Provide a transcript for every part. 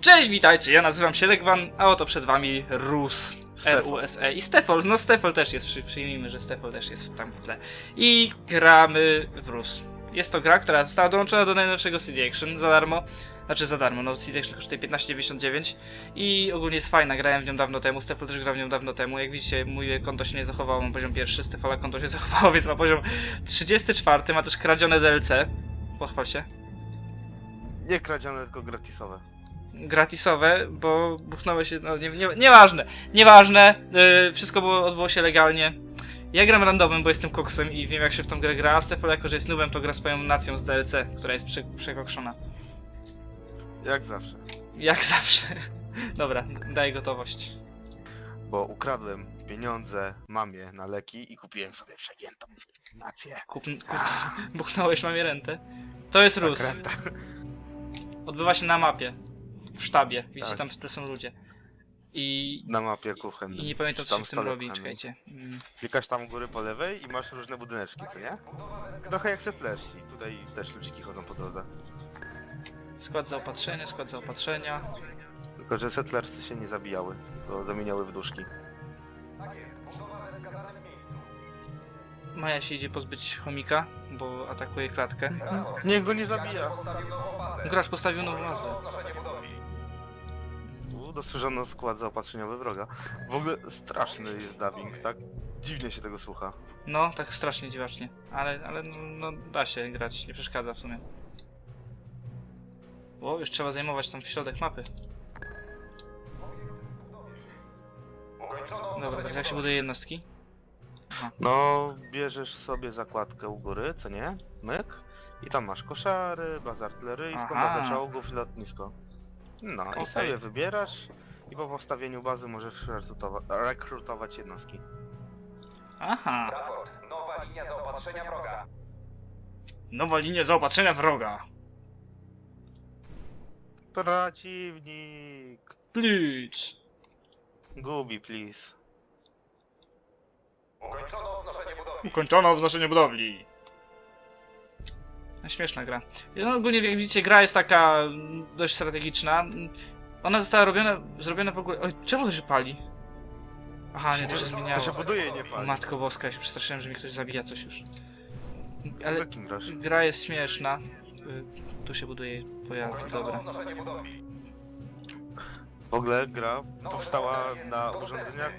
Cześć, witajcie, ja nazywam się Legwan, a oto przed wami Rus. R-U-S-E i Stefol, no Stefol też jest, przy, przyjmijmy, że Stefol też jest tam w tle. I gramy w Rus. Jest to gra, która została dołączona do najnowszego CD Action za darmo. Znaczy za darmo, no CD Action kosztuje 15,99 i ogólnie jest fajna, grałem w nią dawno temu, Stefol też grał w nią dawno temu. Jak widzicie, moje konto się nie zachowało, mam poziom pierwszy, Stefola konto się zachowało, więc ma poziom 34, ma też kradzione DLC. Pochwal się. Nie kradzione, tylko gratisowe. Gratisowe, bo buchnęły się, no nie, nie, nieważne, nieważne, yy, wszystko było, odbyło się legalnie. Ja gram randomem, bo jestem koksem i wiem jak się w tą grę gra, a Stefan jako, że jest nubem, to gra swoją nacją z DLC, która jest prze, przekokszona. Jak zawsze. Jak zawsze. Dobra, daj gotowość. Bo ukradłem pieniądze mamie na leki i kupiłem sobie przegiętą nację. Kup, kup, buchnąłeś mamie rentę. To jest Rus. Kręta. Odbywa się na mapie. W sztabie. Widzicie, Tak. tam w tle są ludzie. I, Na mapie kuchennej. i nie pamiętam co Tam się w tym robi, kuchenny. czekajcie. Mm. Klikasz tam u góry po lewej i masz różne budyneczki, co nie? Trochę jak Settlers i tutaj też ludziki chodzą po drodze. Skład zaopatrzenia, skład zaopatrzenia. Tylko, że Settlersy się nie zabijały, to zamieniały w duszki. Maja się idzie pozbyć chomika, bo atakuje klatkę. Niech go nie zabija! Gracz postawił nową bazę. Dostrzeżono skład zaopatrzeniowy wroga. W ogóle straszny jest dubbing, tak? Dziwnie się tego słucha. No, tak strasznie dziwacznie. Ale, ale no, no da się grać, nie przeszkadza w sumie. O, już trzeba zajmować tam w środek mapy. Dobra, teraz jak się buduje jednostki? Aha. No, bierzesz sobie zakładkę u góry, co nie? Myk. I tam masz koszary, bazę artyleryjską, Aha. bazę czołgów i lotnisko. No Okej. i sobie wybierasz i po postawieniu bazy możesz rekrutowa- rekrutować jednostki. Aha, Raport. Nowa linia zaopatrzenia wroga. nowa linia zaopatrzenia wroga. Przeciwnik! Blitz. Gubi, please. Ukończono wznoszenie budowli. Ukończono wznoszenie budowli. Śmieszna gra. No, ogólnie jak widzicie, gra jest taka dość strategiczna. Ona została robiona, zrobiona w ogóle... Oj, czemu to się pali? Aha, nie, to się To zmieniało. się buduje, nie pali. Matko boska, ja się przestraszyłem, że mi ktoś zabija coś już. Ale gra jest śmieszna. Y, Tu się buduje pojazd, dobra. W ogóle gra powstała na urządzeniach,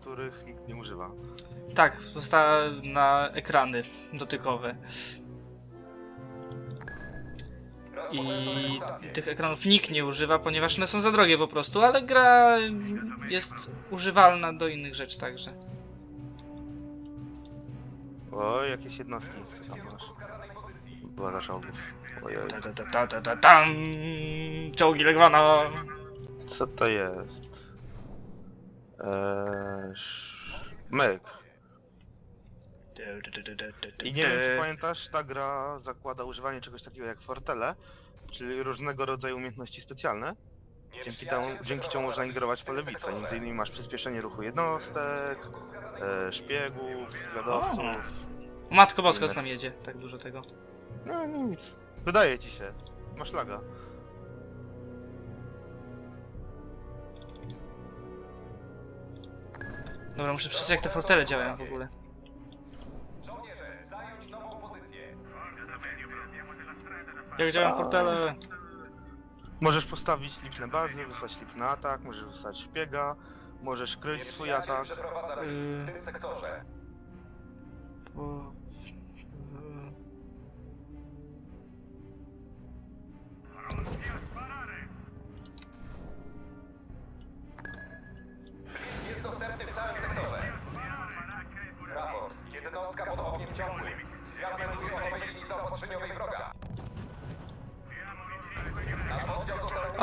których nikt nie używa. Tak, została na ekrany dotykowe. I tych ekranów nikt nie używa, ponieważ one są za drogie po prostu, ale gra jest używalna do innych rzeczy także. O, jakieś jednostki, co tam masz? Była za czołgów. Ojej. Ta, ta, ta, ta, ta, ta, tam! Czołgi Legwana! Co to jest? Eee, sz- myk. I nie wiem, czy pamiętasz, ta gra zakłada używanie czegoś takiego jak fortele, czyli różnego rodzaju umiejętności specjalne. Dzięki, temu, dzięki czemu można ingerować w pole bitwy. Między innymi masz przyspieszenie ruchu jednostek, e, szpiegów, zwiadowców. Matko Boska, co nam jedzie? Tak dużo tego. No nic. Wydaje ci się. Masz laga. Dobra, muszę przeczytać jak te fortele działają w ogóle. Jak działają fortele? Możesz postawić liczne bazy, wysłać lip na atak, możesz wysłać szpiega, możesz kryć swój atak. przeprowadza Yy. w tym sektorze.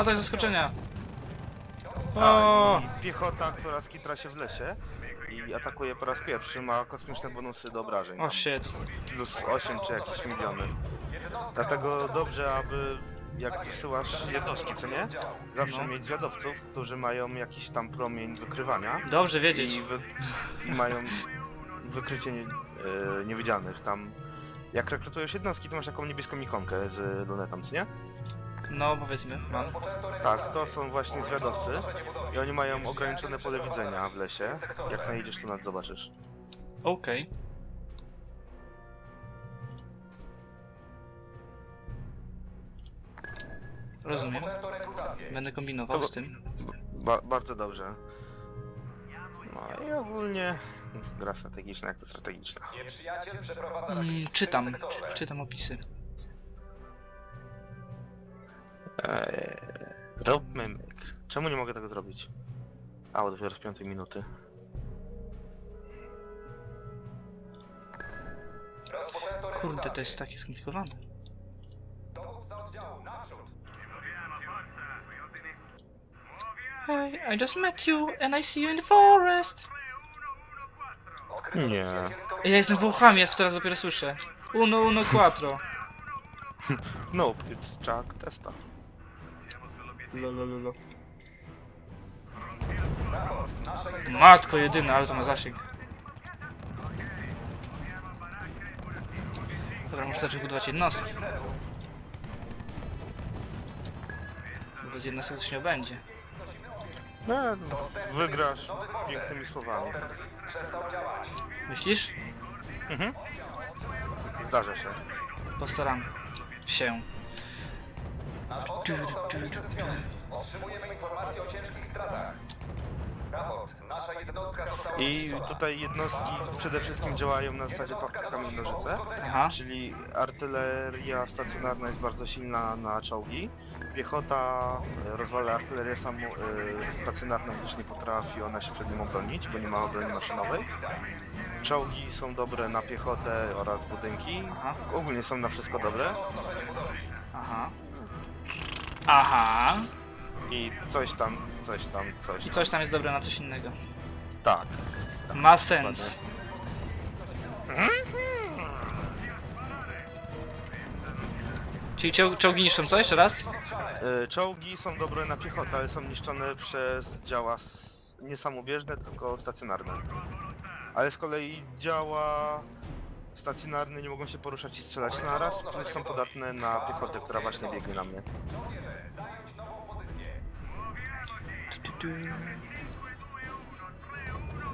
Atak zaskoczenia! O! I piechota, która skitra się w lesie i atakuje po raz pierwszy, ma kosmiczne bonusy do obrażeń. O shit. Plus 8 czy jakieś miliony. Dlatego dobrze, aby jak wysyłasz jednostki, co nie? Zawsze No. mieć zwiadowców, którzy mają jakiś tam promień wykrywania. Dobrze wiedzieć. I, wy, i mają wykrycie nie, e, niewidzialnych. Tam jak rekrutujesz jednostki, to masz taką niebieską ikonkę z lunetą, co nie? No, powiedzmy, mam. Rozpoczęto Tak, to są właśnie zwiadowcy i oni mają ograniczone pole widzenia w lesie. Jak najedziesz, to nas zobaczysz. Okej. Rozumiem. Będę kombinował z tym. Ba bardzo dobrze. No i ogólnie gra strategiczna jak to strategiczna. Nieprzyjaciel przeprowadza Mm, czytam. Czytam opisy. Eee, robmy myk. Czemu nie mogę tego zrobić? A, dopiero z piątej minuty. Kurde, to jest takie skomplikowane. Hey, I just met you and I see you in the forest. Nie. Ja jestem Włochami, ja teraz dopiero słyszę. Uno, uno, quattro. No, it's Chuck Testa. Lolololo. Raport. Nasze jednostki Matko jedyna, ale to ma zasięg. Dobra, muszę zacząć budować jednostki. Bo Bez jednostek to się nie będzie. No, wygrasz pięknymi słowami. Myślisz? Mhm. Zdarza się. Postaram się. Nasz oddział został unicestwiony. Otrzymujemy informacje o ciężkich stratach. Raport. Nasza jednostka została I zniszczona. tutaj jednostki przede wszystkim działają na zasadzie Jednostka pa- kamień donosi o nożyce. uszkodzeniach. Aha. Czyli artyleria stacjonarna jest bardzo silna na czołgi. Piechota e, rozwala artylerię samą e, stacjonarną, gdyż nie potrafi ona się przed nim obronić, bo nie ma obrony maszynowej. Czołgi są dobre na piechotę oraz budynki. Aha. Ogólnie są na wszystko dobre. Budowli. Aha. Aha. I coś tam, coś tam, coś I tam. coś tam jest dobre na coś innego. Tak. Ma sens. Czyli czoł- czołgi niszczą co? Jeszcze raz? E, Czołgi są dobre na piechotę, ale są niszczone przez działa s- nie samobieżne, tylko stacjonarne. Ale z kolei działa stacjonarne nie mogą się poruszać i strzelać naraz, one są podatne na piechotę, która właśnie biegnie na mnie. Żołnierze, zająć nową pozycję. Tu, tu, tu.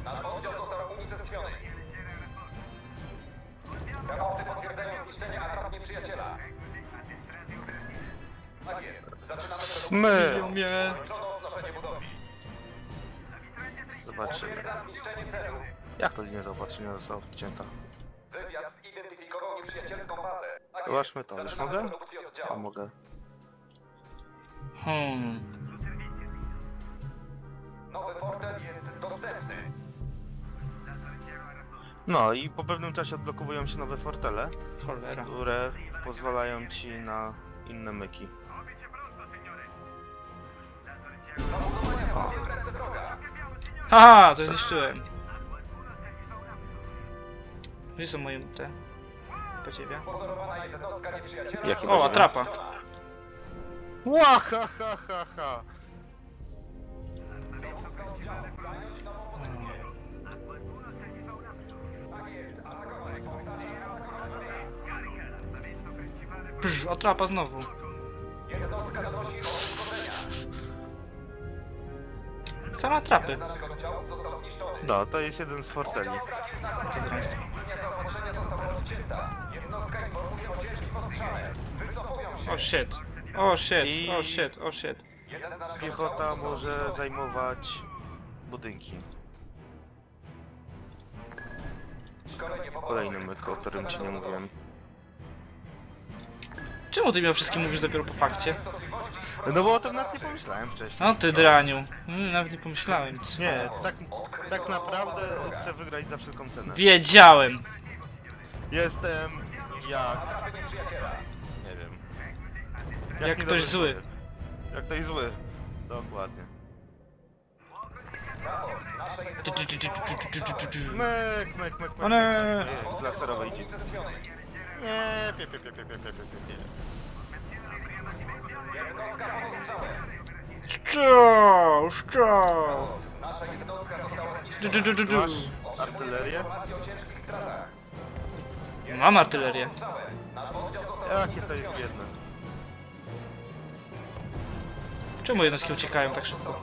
Nasz oddział został unicestwiony. Raporty potwierdzają zniszczenie atak nieprzyjaciela. Tak jest. Zaczynamy produkcję. My! Kończono wznoszenie budowli. Zobaczymy. Potwierdzam zniszczenie celu. Jak to linia zaopatrzenia została odcięta? Wywiad zidentyfikował nieprzyjacielską bazę. Tak Zobaczmy to, już Zaczynamy mogę? produkcję oddziału. mogę. Hmm. Nowy fortel jest dostępny. No i po pewnym czasie odblokowują się nowe fortele, Cholera. które pozwalają ci na inne myki. Zabudowania wpadnie w ręce wroga. Haha, coś zniszczyłem. Gdzie są moje te? Podziewia. Pozorowana jednostka nieprzyjaciela. Jakie O, atrapa. Ła, ha, ha, ha, ha. Dowódca oddziału. Zająć nową pozycję. Tak jest. Atakować. Powtarzam, atakować wroga. Brz, atrapa znowu. Jednostka donosi o uszkodzenia. Same atrapy. Z naszych oddziałów został zniszczony. No, to jest jeden z forteli. Oddział trafił na. Linia zaopatrzenia została odcięta. Jednostka informuje o ciężkim ostrzale. Wycofują się. O shit. O shit, I- o shit, o shit. Jeden z naszych Piechota oddziałów został może zniszczony. zajmować budynki. Szkolenie. Kolejny myk, o którym ci nie mówiłem. Czemu ty mi o wszystkim mówisz dopiero po fakcie? No bo o tym nawet nie pomyślałem wcześniej. No ty draniu. Mm, nawet nie pomyślałem. Nie, tak, tak naprawdę chcę wygrać za wszelką cenę. Wiedziałem. Jestem jak... Nie wiem. Jak niedobry ktoś zły. człowiek. Jak ktoś zły. Dokładnie. Raport. Nasze Tu, tu, tu, tu, tu, tu, tu, tu, tu, tu. Mek, mek, mek, mek. O nie. mek, mek. Laserowe idzie. unicestwiony. Nie, pie, pie, pie, pie, pie, pie, pie, pie. Jednostka pod ostrzałem. Szczał, szczał. Nasza jednostka została Du, zniszczona. du, du, du, Masz du. artylerię? Informacje o ciężkich stratach. Mam artylerię. Ostrzałem. Nasz oddział został Jakie to jest biedne. Czemu jednostki uciekają tak szybko?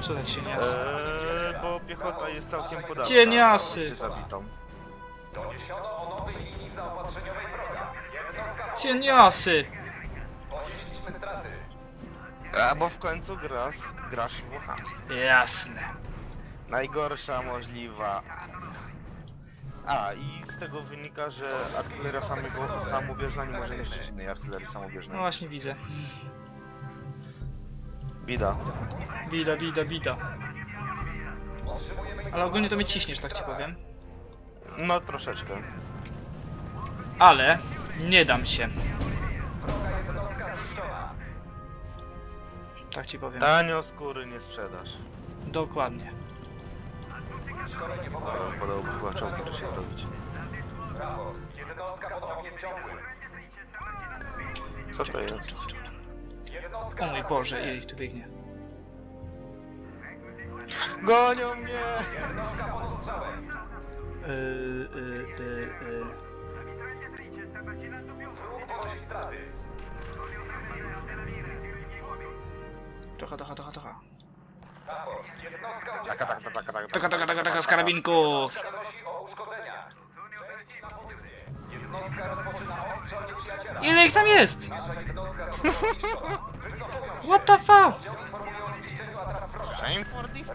Co za cieniasy? Eee, bo piechota jest całkiem podatna. Cieniasy. Czy zabitą. Doniesiono o nowej linii zaopatrzeniowej wroga. Jednostka Cieniasy! A bo w końcu grasz, grasz Włochami. Jasne. Najgorsza możliwa. A, i z tego wynika, że artyleria samego- samobieżna nie może niszczyć innej artylerii No samobieżnej. właśnie widzę. Bida. Bida, bida, bida. Ale ogólnie to mnie ciśniesz, tak ci powiem. No troszeczkę. Ale nie dam się. Tak ci powiem. Tanio skóry nie sprzedasz. Dokładnie. Szkolenie pokoju. Podałby chyba czołgi to się zrobić. Raport. Jednostka pod ogniem ciągłym. Co to jest? Jednostka O mój Boże, ile ich tu biegnie. Gonią mnie! Jednostka pod ostrzałem. Yy, yy, yy, yy. Wróg ponosi straty. Trochę, trochę, trochę, trochę. Taka, taka, taka, taka, taka, taka, taka, taka z karabinków. Ile ich tam jest? What the fuck? Shame for this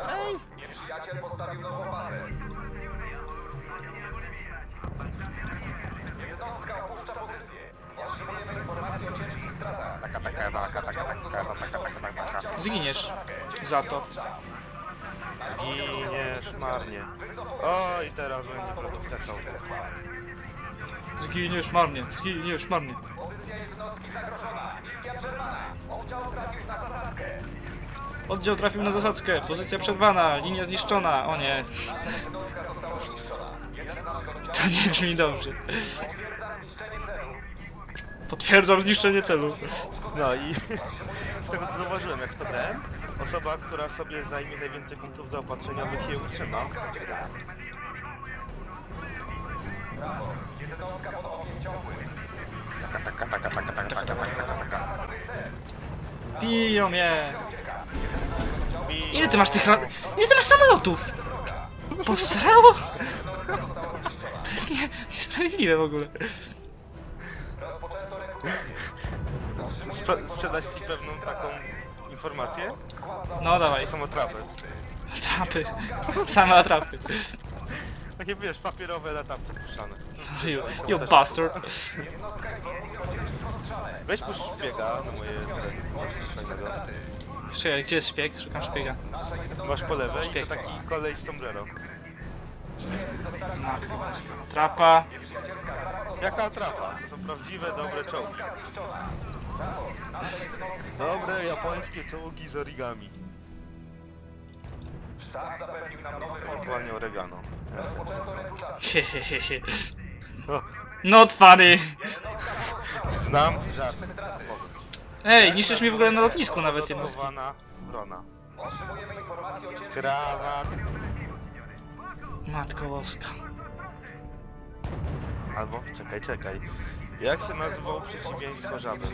Zginiesz za to. Giniesz marnie. O, i teraz będzie problem skakał. Zginiesz marnie, zginiesz marnie. Pozycja jednostki zagrożona. Misja przerwana. Oddział trafił na zasadzkę. Oddział trafił na zasadzkę, pozycja przerwana, linia zniszczona. O nie, Nasza jednostka została zniszczona. Jeden z naszych oddziałów to nie brzmi dobrze. potwierdza zniszczenie celu. Potwierdzam zniszczenie celu. No i z tego co zauważyłem, jak to grałem, osoba, która sobie zajmie najwięcej punktów zaopatrzeniowych je utrzyma. Taka, taka, taka, taka, taka, taka, taka, taka. Biją mnie. I... Ile ty masz tych... ra- Ile ty masz samolotów? Posrało? To jest nie... niesprawiedliwe w ogóle. Sprze- sprzedać ci pewną taką informację? No dawaj, To są atrapy. trapy. Same atrapy. Takie wiesz, papierowe latawce puszczane. You, you bastard. Weź puść szpiega na moje fajnego. Czekaj, gdzie jest szpieg? Szukam szpiega. Masz po lewej i Szpieg. to taki kolej z sombrero. Matko boska. Trapa. Jaka atrapa? To są prawdziwe, dobre czołgi. Dobre japońskie czołgi z origami. Sztab zapewnił nam nowy. Ewentualnie oregano. Rozpoczęto rekrutację. Hehehe. O, Not funny. znam żart. Ej, niszczysz mi w ogóle na lotnisku nawet jednostki. Brona. Otrzymujemy o Granat. Matko boska. Albo, czekaj, czekaj. Jak się nazywało przeciwieństwo żaby?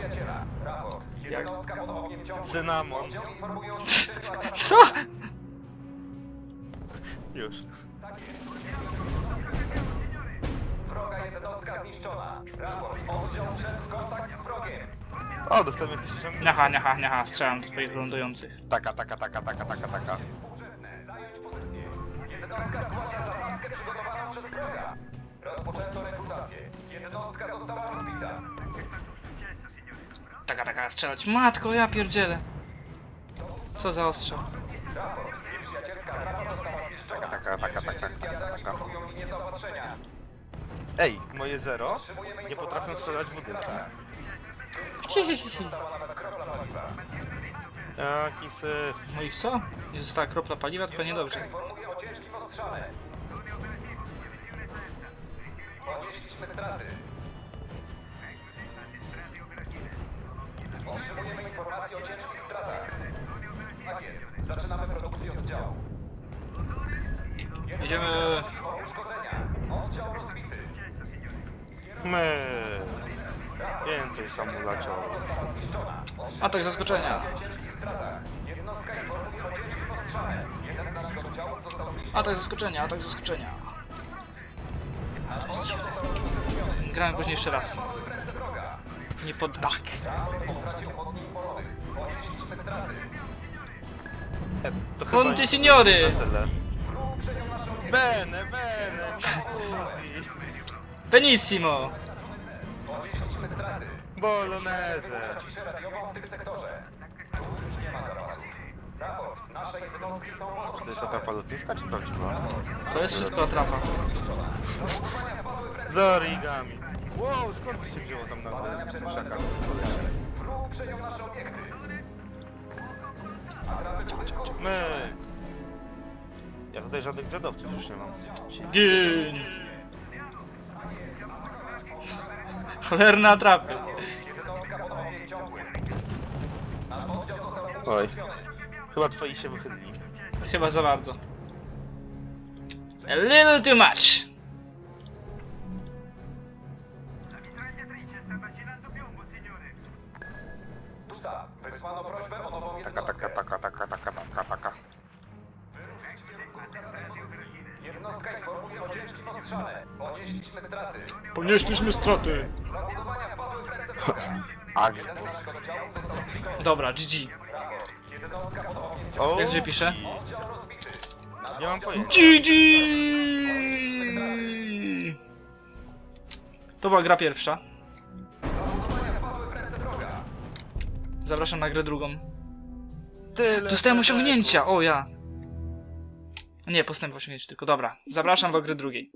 ciągłym. Cynamon. Co? Już. Wroga jednostka zniszczona. Raport. Oddział wszedł w kontakt z wrogiem. O, dostałem jakieś osiągnięcie. Niacha, niacha, niacha, strzelam do twoich lądujących. Taka, taka, taka, taka, taka, taka. Jednostka zgłasza zasadzkę przygotowaną przez wroga. Rozpoczęto rekrutację. Jednostka została rozbita. Taka, taka, strzelać. Matko, ja pierdzielę. Co za ostrzał. Raport. Nieprzyjacielska została zniszczona. Taka, taka, taka, taka, Nieprzyjacielskie taka, ataki taka. próbują linię zaopatrzenia. Ej, moje zero nie potrafią strzelać w budynki. Została nawet kropla paliwa. Jaki syf. No i co? Nie została kropla paliwa, tylko niedobrze. Informuje o ciężkim ostrzale. Ponieśliśmy straty. Otrzymujemy informacje o ciężkich stratach. Tak jest. Zaczynamy produkcję oddziału. Jedziemy. O uszkodzenia. Oddział rozbity. My. Więcej. Została zniszczona. Atak zaskoczenia. Atak zaskoczenia, atak zaskoczenia. Oddział został unicestwiony. Gramy później jeszcze raz. Nie straty. E, To chyba na tyle. Przejął naszą Bene, bene. Benissimo! Ponieśliśmy straty. Bolognese. Wyrusza ciszę radiową w tym sektorze. Tu już nie ma zapasów. Raport. Nasze jednostki są pod To jest ostrzałem. atrapa lotniska czy prawdziwa? To jest wszystko atrapa. Zniszczona. Zabudowania wpadły w ręce. Z origami. Wow, skąd to się wzięło tam na Badania przeprowadzone. krzakach? Wróg przejął nasze obiekty. Atrapy budynków My. Ja tutaj żadnych dziadowców już nie mam. Gin! Jednostka. Nasz oddział został Oj. Chyba twoi się wychylili. Chyba za bardzo. A little too much. Informuje o ciężkim ostrzale. Ponieśliśmy straty. Ponieśliśmy straty. Zabudowania wpadły w ręce wroga. Ag. Jeden z naszych oddziałów został zniszczony. Dobra, GG. Jednostka pod ogniem O. Jak się pisze? Oddział rozbity. Nasz Nie mam oddział pojęcia. GG! To była gra pierwsza. Zabudowania wpadły w ręce wroga. Zapraszam na grę drugą. Tyle Dostałem osiągnięcia! O ja! Nie, postęp w osiągnięciu tylko. Dobra, zapraszam do gry drugiej.